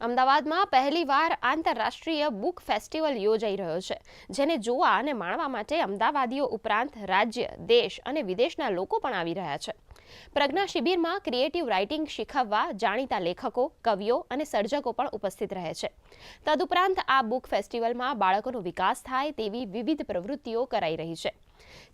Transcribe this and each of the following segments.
અમદાવાદમાં પહેલીવાર આંતરરાષ્ટ્રીય બુક ફેસ્ટિવલ યોજાઈ રહ્યો છે, જેને જોવા અને માણવા માટે અમદાવાદીઓ ઉપરાંત રાજ્ય, દેશ અને વિદેશના લોકો પણ આવી રહ્યા છે. પ્રજ્ઞા શિબિરમાં ક્રિએટિવ રાઇટિંગ શીખવવા જાણીતા લેખકો, કવિઓ અને સર્જકો પણ ઉપસ્થિત રહે છે. તદુપરાંત આ બુક ફેસ્ટિવલમાં બાળકોનો વિકાસ થાય તેવી વિવિધ પ્રવૃત્તિઓ કરાઈ રહી છે.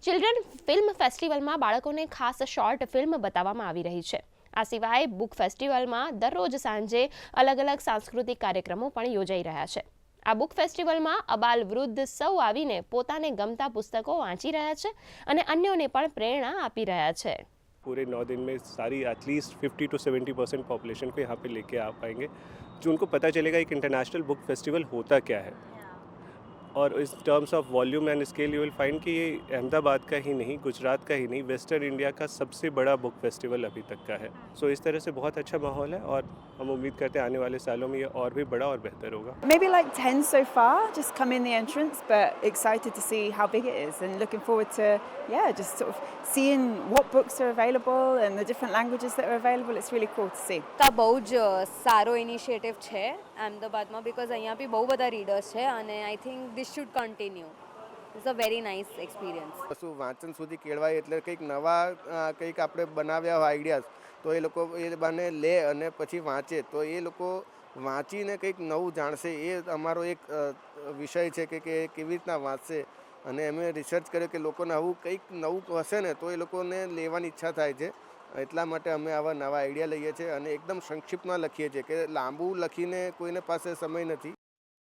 ચિલ્ડ્રન ફિલ્મ ફેસ્ટિવલમાં બાળકોને ખાસ શોર્ટ ફિલ્મ બતાવવામાં આવી રહી છે. આ સિવાય બુક ફેસ્ટિવલમાં દરરોજ સાંજે અલગ અલગ સાંસ્કૃતિક કાર્યક્રમો પણ યોજાઈ રહ્યા છે આ બુક ફેસ્ટિવલમાં અબાલ વૃદ્ધ સૌ આવીને પોતાને ગમતા પુસ્તકો વાંચી રહ્યા છે અને અન્યોને પણ પ્રેરણા આપી રહ્યા છે पूरे नौ दिन में सारी एटलीस्ट 50 टू 70 परसेंट पॉपुलेशन को यहाँ पे लेके आ पाएंगे जो उनको पता चलेगा एक इंटरनेशनल बुक फेस्टिवल होता क्या है और इस terms of volume and scale you will find कि ये अहमदाबाद का ही नहीं गुजरात का ही नहीं वेस्टर्न इंडिया का सबसे बड़ा बुक फेस्टिवल अभी तक का है सो इस तरह से बहुत अच्छा माहौल है और हम उम्मीद करते हैं आने वाले सालों में ये और भी बड़ा और बेहतर होगा Maybe like 10 so far, just come in the entrance, but excited to see how big it is and looking forward to, yeah, just sort of seeing what books are available and the different languages that are available. It's really cool to see. તા બહુ જ સારો initiative છે અમદાવાદમાં because અહીંયા બી બહુ બધા readers છે અને I think this should continue it's a very nice experience શું વાંચન સુધી કેળવાય એટલે કંઈક નવા કંઈક આપણે બનાવ્યા હોય આઈડિયાઝ તો એ લોકો એ બાને લે અને પછી વાંચે. તો એ લોકો વાંચીને કંઈક નવું જાણશે. એ અમારો એક વિષય છે કે કેવી રીતના વાંચશે. અને અમે રિસર્ચ કર્યો કે લોકોને આવું કંઈક નવું હશે ને, તો એ લોકોને લેવાની ઈચ્છા થાય છે. એટલા માટે અમે આવા નવા આઈડિયા લઈએ છીએ અને એકદમ સંક્ષિપ્તમાં લખીએ છીએ કે લાંબુ લખીને કોઈને પાસે સમય નથી.